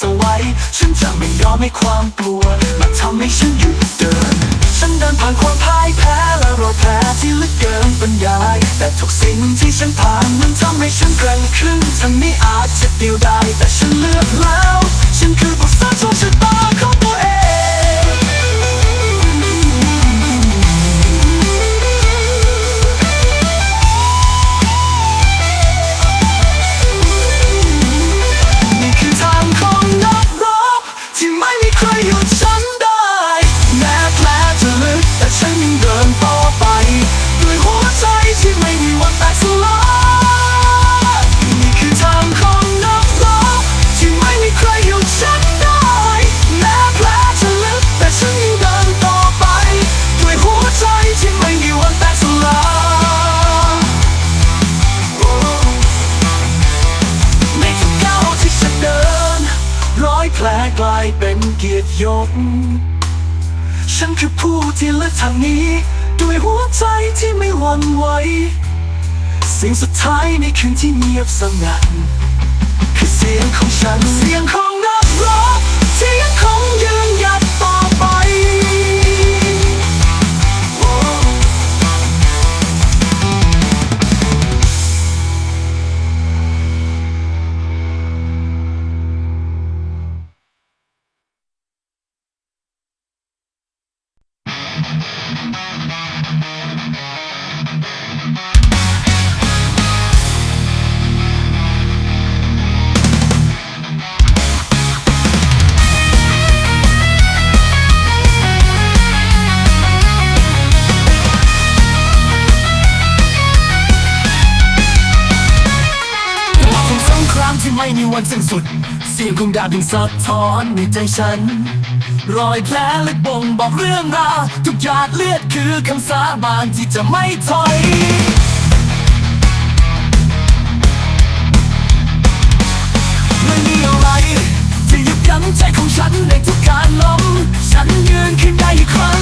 สวัยฉันจะไม่ยอมให้ความกลัวมาทำให้ฉันหยุดเดิน ฉันเดินผ่านความพ่ายแพ้และรอยแผลที่ลึกเกินบรรยาย แต่ทุกสิ่งที่ฉันผ่านมันทำให้ฉันแกร่งขึ้นฉันไม่อาจจะเดียวดายแต่ฉันเลือกแล้ว ฉันคือบทสร้างโชคชะตาของตัวเอง ที่เลือกทางนี้ ด้วยหัวใจที่ไม่หวั่นไหวสิ่งสุดท้ายในคืนที่เงียบสงัดคือเสียงของฉันเสียงของ วันสิ้นสุด เสียงของดาบดึงสะท้อนในใจฉัน รอยแผลและบ่งบอกเรื่องราวทุกหยาดเลือดคือคำสาบานที่จะไม่ถอยไม่มีอะไรที่ยึดยั้งใจของฉันในทุกการล้มฉันยืนขึ้นได้อีกครั้ง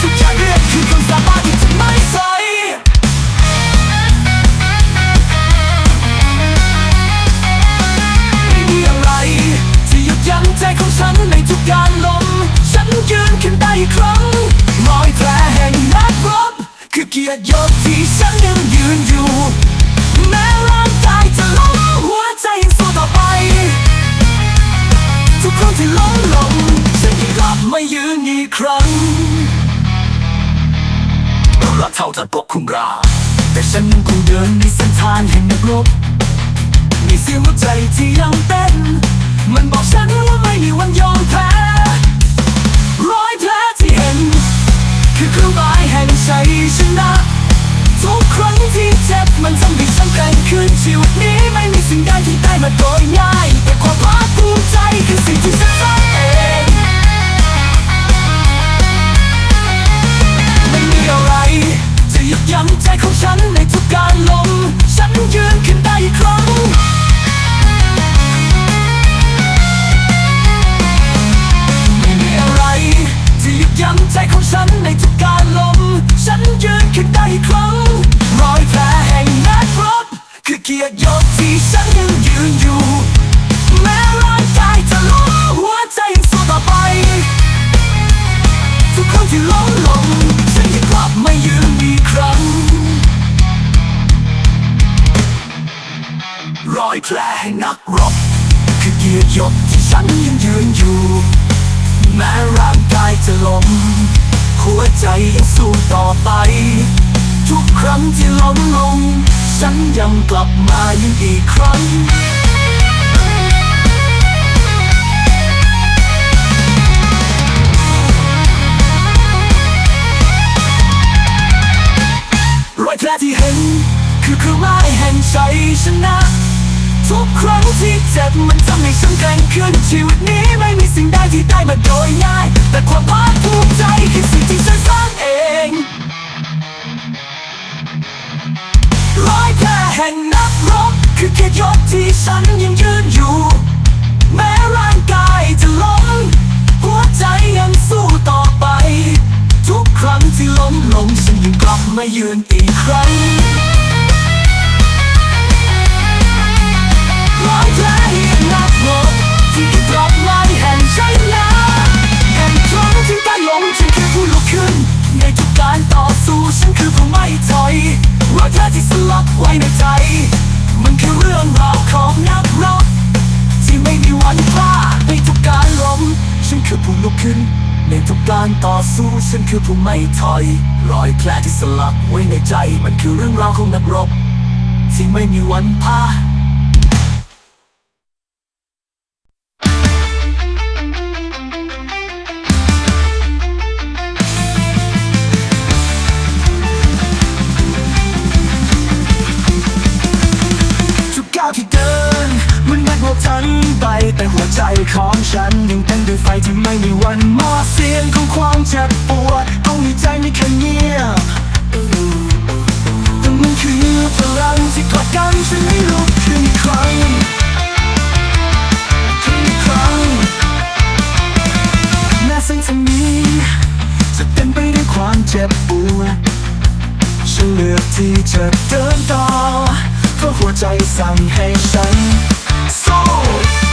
ทุกอย่างเลือดคือคำสาบานที่จะไม่ใส่ไฉันในทุกการล้มฉันยืนขึ้นได้อีกครั้งรอยแผลแห่งนักรบคือเกียรติยศที่ฉันยังยืนอยู่ แม้ร่างกายจะล้มหัวใจยังสู้ต่อไป ทุกครั้งที่ล้มลงฉันยังกลับมายืนอีกครั้งรักเท่าจะปกคลุมรา แต่ฉันยังคงเดินในเส้นทางแห่งนักรบมีเสียงหัวใจที่ยังเต้น มันบอกฉันว่าไม่มีวันยอมแพ้รอยแผลที่เห็น คือเครื่องหมายแห่งชัยชนะ ทุกครั้งที่เจ็บมันทำให้ฉันแกร่งขึ้นชีวิตนี้ไม่มีสิ่งใดที่ได้มาโดยง่าย แต่ความภาคภูมิใจคือสิ่งที่ฉันสร้างเองไม่มีอะไรจะหยุดยั้งใจของฉันในทุกการล้มฉันยืนขึ้นได้อีกครั้ง ฉันยังกลับมายืนอีกครั้ง รอยแผลที่เห็น คือเครื่องหมายแห่งชัยชนะ ทุกครั้งที่เจ็บมันทำให้ฉันแกร่งขึ้นชีวิตนี้ไม่มีสิ่งใดที่ได้มาโดยง่าย แต่ความภาคภูมิใจคือสิ่งที่ฉันสร้าง คือเกียศที่ฉันยังยืนอยู่ แม้ร่างกายจะล้ม หัวใจยังสู้ต่อไป ทุกครั้งที่ล้มลงฉันยังกลับมายืนอีกครั้งรอยแผลยังนักรบที่กลับมาแห่งชัยชนะแห่งครั้งที่การล้มฉันคือผู้ลุกขึ้น ในทุกการต่อสู้ฉันคือผู้ไม่ถอยรอยแผลที่สลักไว้ในใจ รื่องราวของนักรบที่ไม่มีวันพลาดในทุกการล้ม ฉันคือผู้ลุกขึ้น ในทุกการต่อสู้ฉันคือผู้ไม่ถอย รอยแผลที่สลักไว้ในใจ มันคือเรื่องราวของนักรบ ที่ไม่มีวันพลาด ฉันยังเต้นด้วยไฟที่ไม่มีวันหมดเสียงของความเจ็บปวดต้องมีใจไม่เคยเงียบแต่มันคือพลังที่กดกันฉันให้ลุกขึ้นอีกครั้งขึ้นอีกครั้งแม้เส้นทางนี้จะเต็มไปด้วยความเจ็บปวดฉันเลือกที่จะเดินต่อเพราะหัวใจสั่งให้ฉันสู้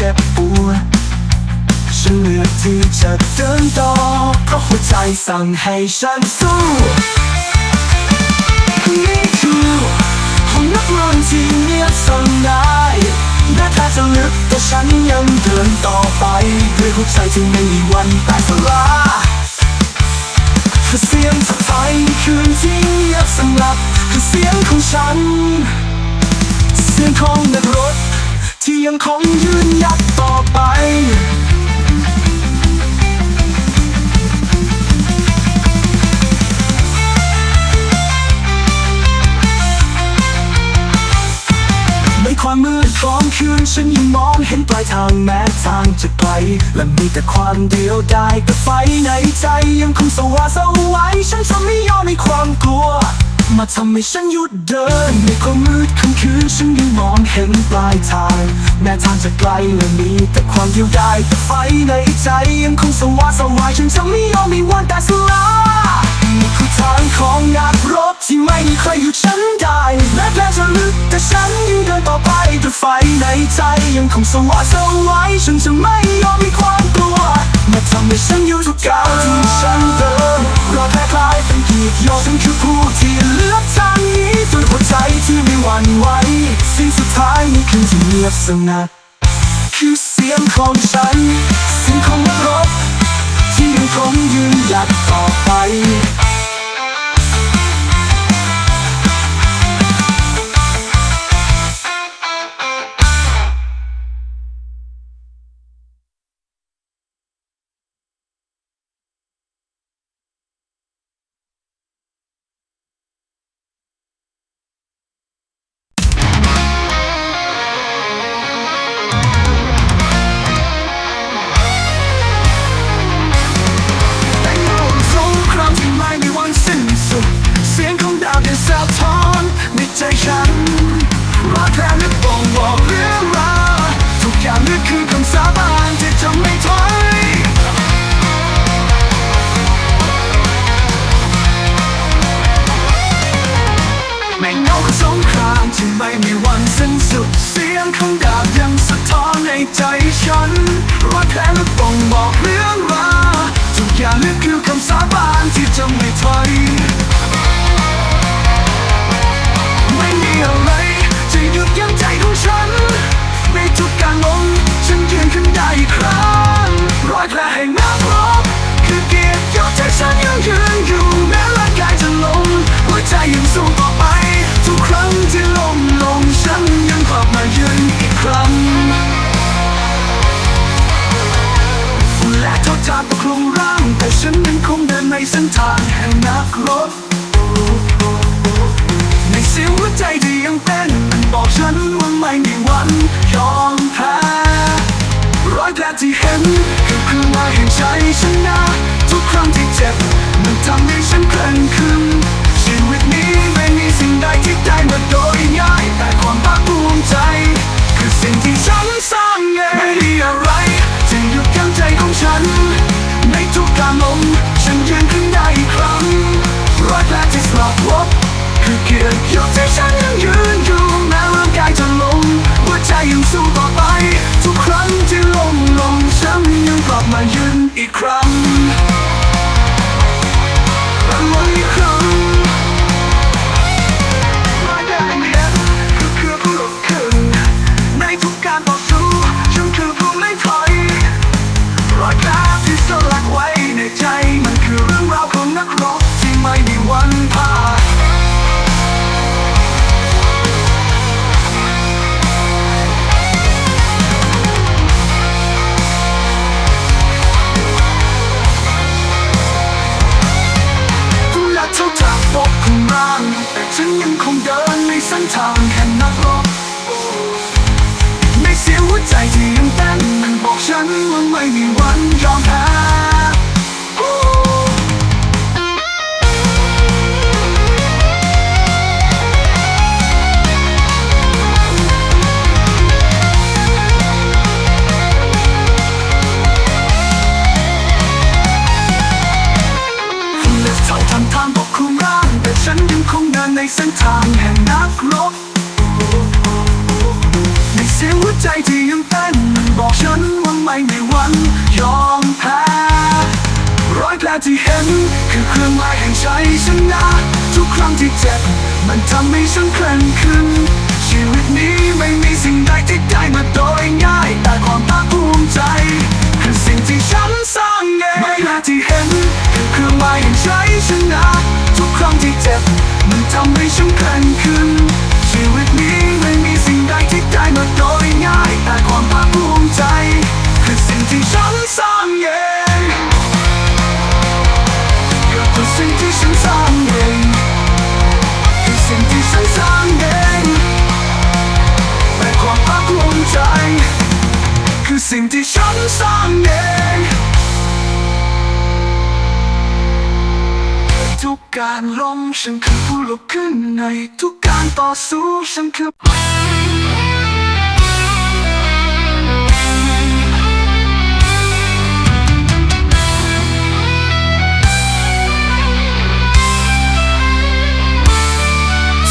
เจ็บปวดฉันเลือกที่จะเดินต่อเพราะหัวใจสั่งให้ฉันสู้นี่คือของนักร้องที่เงียบสงายแม้แผลจะลึกแต่ฉันยังเดินต่อไปด้วยหัวใจที่ไม่มีวันแตกสลายคือเสียงสะท้ายคืนที่เงียบสงัดคือเสียงของฉัน เสียงของนักรถ ยังคงยืนหยัดต่อไปในความมืดของคืนฉันยังมองเห็นปลายทางแม้ทางจะไกล และมีแต่ความเดียวดายแต่ไฟในใจยังคงสว่างสวัยฉันจะไม่ยอมในความกลัว มาทำให้ฉันหยุดเดินในความมืดของ คือฉันยังมองเห็นปลายทาง แม้ทางจะไกลและมีแต่ความเดียวดายแต่ไฟในใจยังคงสว่างสวายฉันจะไม่ยอมมีวันแต่สลาย ทางของนักรบที่ไม่มีใครหยุดฉันได้แม้แผลจะลึกแต่ฉันยังเดินต่อไปด้วยไฟในใจยังคงสว่างสวัยฉันจะไม่ยอมมีความกลัวม้ทำให้ฉันอยู่ทุกก้าวที่ฉันเดินรอแค่คลายเป็นกียรติยศฉันคือผู้ที่เลือกทางนี้ด้วยหัวใจที่ไม่หวั่นไหวสิ่งสุดท้ายนี้คือที่เงียบสงัดคือเสียงของฉันเสียงของนักรบที่ยังคงยืนหยัดต่อไป ครั้งที่เจ็บ มันทำให้ฉันเคร่งขึ้น ชีวิตนี้ไม่มีสิ่งใดที่ได้มาโดยง่าย แต่ความภาคภูมิใจ คือสิ่งที่ฉันสร้างเองไม่แผลที่เห็นคือเครื่องหมายแห่งชัยชนะ ทุกครั้งที่เจ็บ มันทำให้ฉันเคร่งขึ้น ชีวิตนี้ไม่มีสิ่งใดที่ได้มาโดยง่าย แต่ความภาคภูมิใจ คือสิ่งที่ฉันสร้าง สิ่งที่ฉันสร้างเองทุกการล้มฉันคือผู้ลุกขึ้นในทุกการต่อสู้ฉันคือ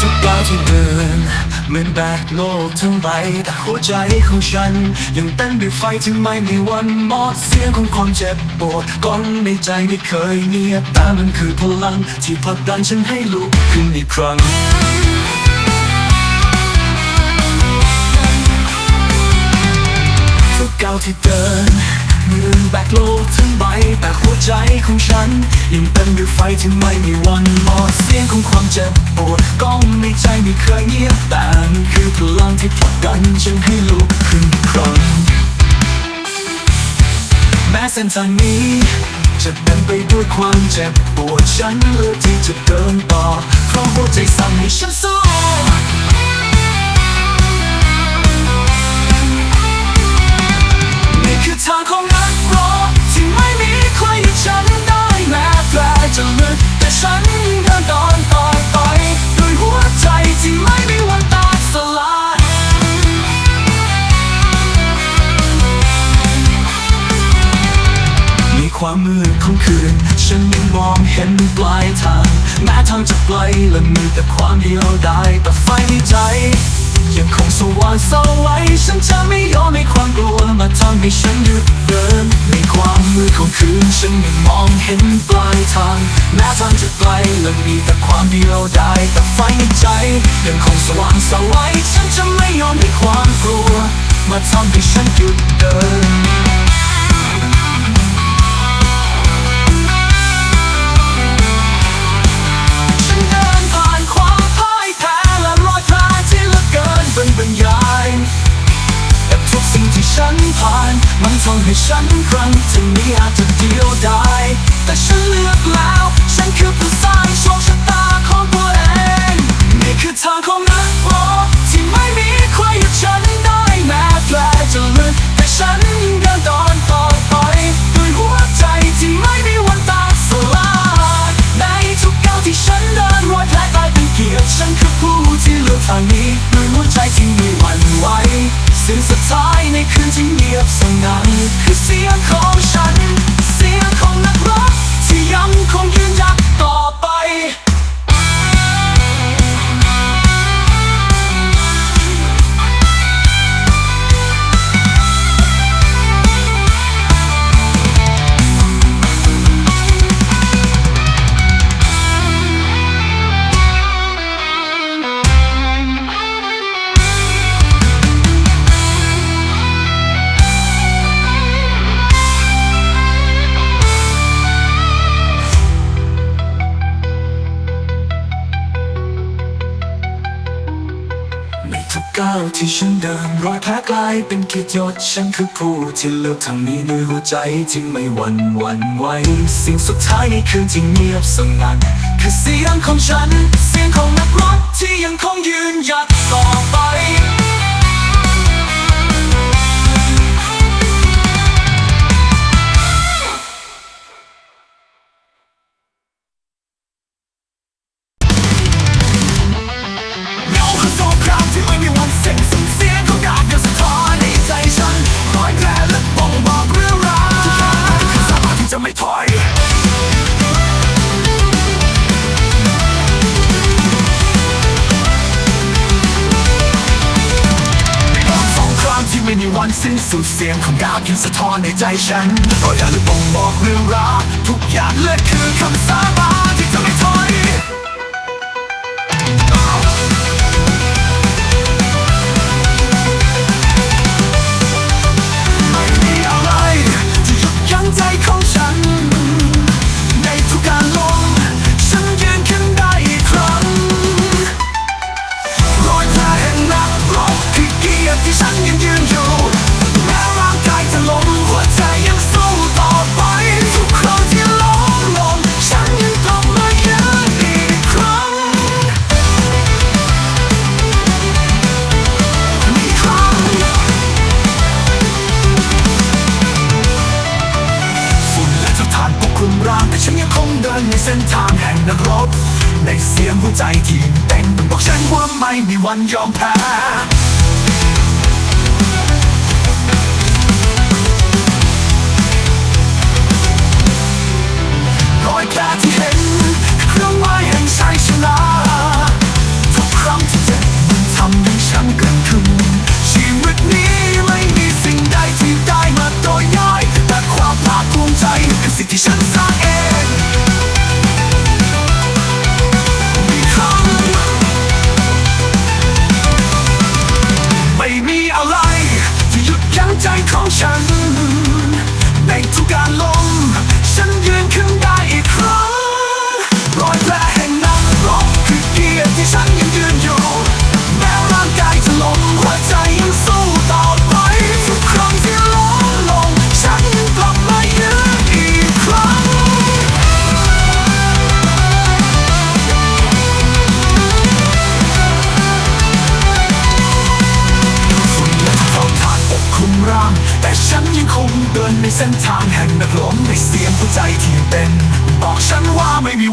ทุกก้าวที่เดิน เหมือนแบกโลกทั้งใบแต่หัวใจของฉัน ยังเต้นด้วยไฟที่ไม่มีวันหมดเสียงของความเจ็บปวดก้อนในใจไม่เคยเงียบแต่มันคือพลังที่ผลักดันฉันให้ลุกขึ้นอีกครั้งทุกก้าวที่เดิน มือแบกโลกทั้งใบแต่หัวใจของฉัน ยังเต็มด้วยไฟที่ไม่มีวันหมดเสียงของความเจ็บปวดก้องในใจไม่เคยเงียบแต่มันคือพลังที่ผลักดันฉันให้ลุกขึ้นครั้งแม้เส้นทางนี้จะเต็มไปด้วยความเจ็บปวดฉันเลือกที่จะเดินต่อเพราะหัวใจสั่งให้ฉันสู้ คือทางของนักรบที่ไม่มีใครหยุดฉันได้แม้แผลจะลึกแต่ฉันเดินตอนต่อไปด้วยหัวใจที่ไม่มีวันแตกสลายในความมืดของคืน ฉันยังมองเห็นปลายทาง แม้ทางจะไกลและมีแต่ความเดียวดายแต่ไฟในใจ วางเสว่าไว้ ฉันจะไม่ยอมให้ความกลัวมาทำให้ฉันหยุดเดิน ในความมืดของคืนฉันยังมองเห็นปลายทางแม้ทางจะไกลและมีแต่ความเดียวดายแต่ไฟในใจยังคงสว่างสวัยฉันจะไม่ยอมให้ความกลัว มาทำให้ฉันหยุดเดิน ผ่าน มันทนให้ฉันครั้งที่นี้อาจจะเดียวดายแต่ฉันเลือกแล้ว ฉันคือผู้สร้างโชคชะตาของตัวเอง นี่คือทางของนักร้อที่ไม่มีใครหยุดฉันได้แม้แผลจะลึกแต่ฉันเดินต่อายเป็นกิดยศฉันคือผู้ที่เลือกทางนี้ด้วยหัวใจที่ไม่หวั่นหวั่นไหวสิ่งสุดท้ายในคืนที่เงียบสงัดคือเสียงของฉัน เสียงของนักรบที่ยังคงยืนหยัดต่อไป ของดาวยังสะท้อนในใจฉันเพราะอย่าลืมบอกเรื่องราวทุกอย่างเลือกคือคำสาบาน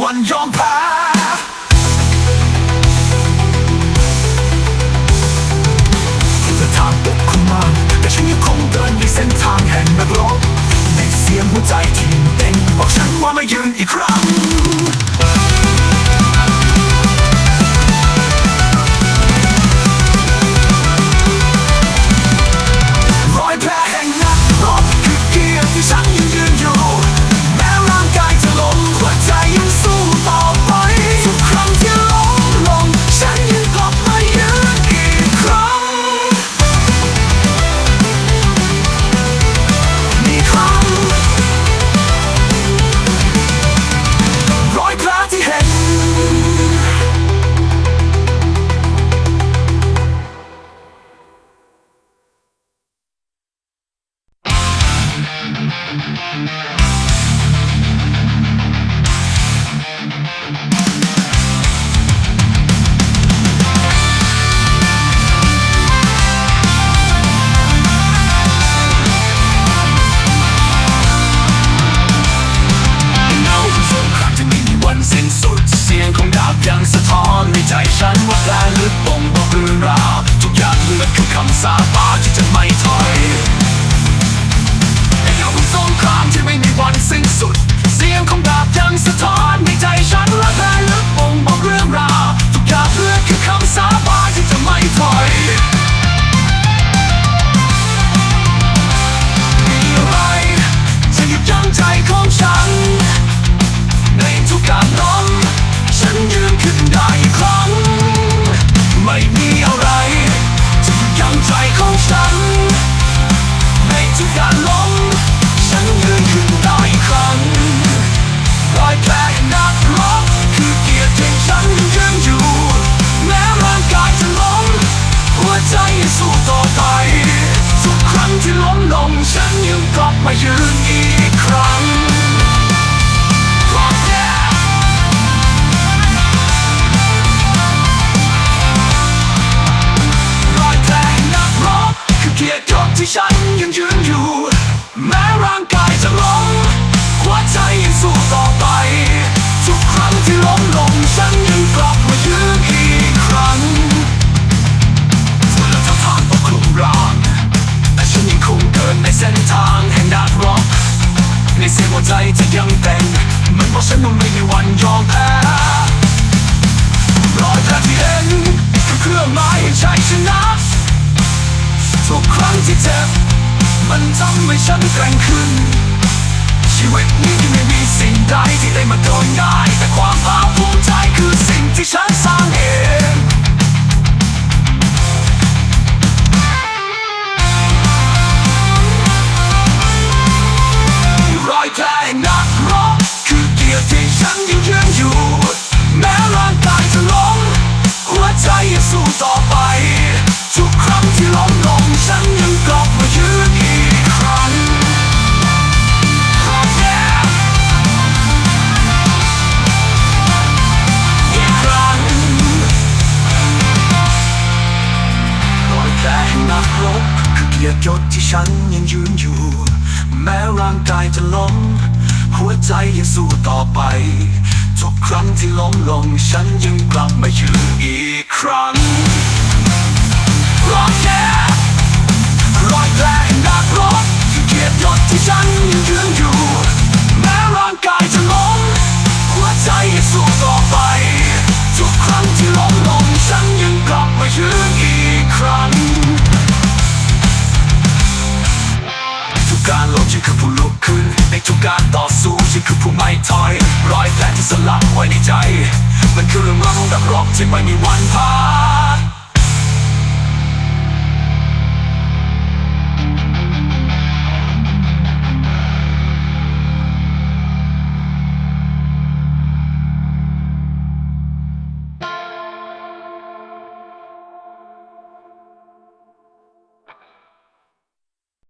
วันยอมแพ้จะทางปกคุมมาแต่ฉันยังคงเดินในเส้นทางแห่งนักรบในเสียงหัวใจที่เต้นบอกฉันว่ามายืนอีกครั้ง เสียงหัวใจที่ยังเต้นมันบอกฉันว่าไม่มีวันยอมแพ้รอยแผลที่เห็นคือเครื่องหมายแห่งชัยชนะทุกครั้งที่เจ็บมันทำให้ฉันแกร่งขึ้น ชีวิตนี้ที่ไม่มีสิ่งใดที่ได้มาโดยง่ายแต่ความภาคภูมิใจคือสิ่งที่ฉันสร้างเอง อยแผลแห่งนักรบคือเกียรติที่ฉันยังยืนอยู่ แม้ร่างกายจะล้มหัวใจยังสู้ต่อไป ทุกครั้งที่ล้มลงฉันยังกลับมายืนอีกครั้ง Yeah อีกครั้งรอยแผลแห่งนักรบคือเกียรติยศที่ฉันยังยืนอยู่ แม้ร่างกายจะล้ม หัวใจยังสู้ต่อไป ทุกครั้งที่ล้มลง ฉันยังกลับมายืนอีกครั้งรอยแผลรอยแผลแห่งนักรบคือเกียรติยศที่ฉันยังยืนอยู่ แม้ร่างกายจะล้ม หัวใจยังสู้ต่อไป ทุกครั้งที่ล้มลง ฉันยังกลับมายืนอีกครั้งทุกการล คือผู้ลุกขึ้น ในทุกการต่อสู้ฉันคือผู้ไม่ถอย รอยแผลที่สลักไว้ในใจ มันคือเรื่องราวของนักรบที่ไม่มีวันพ่าย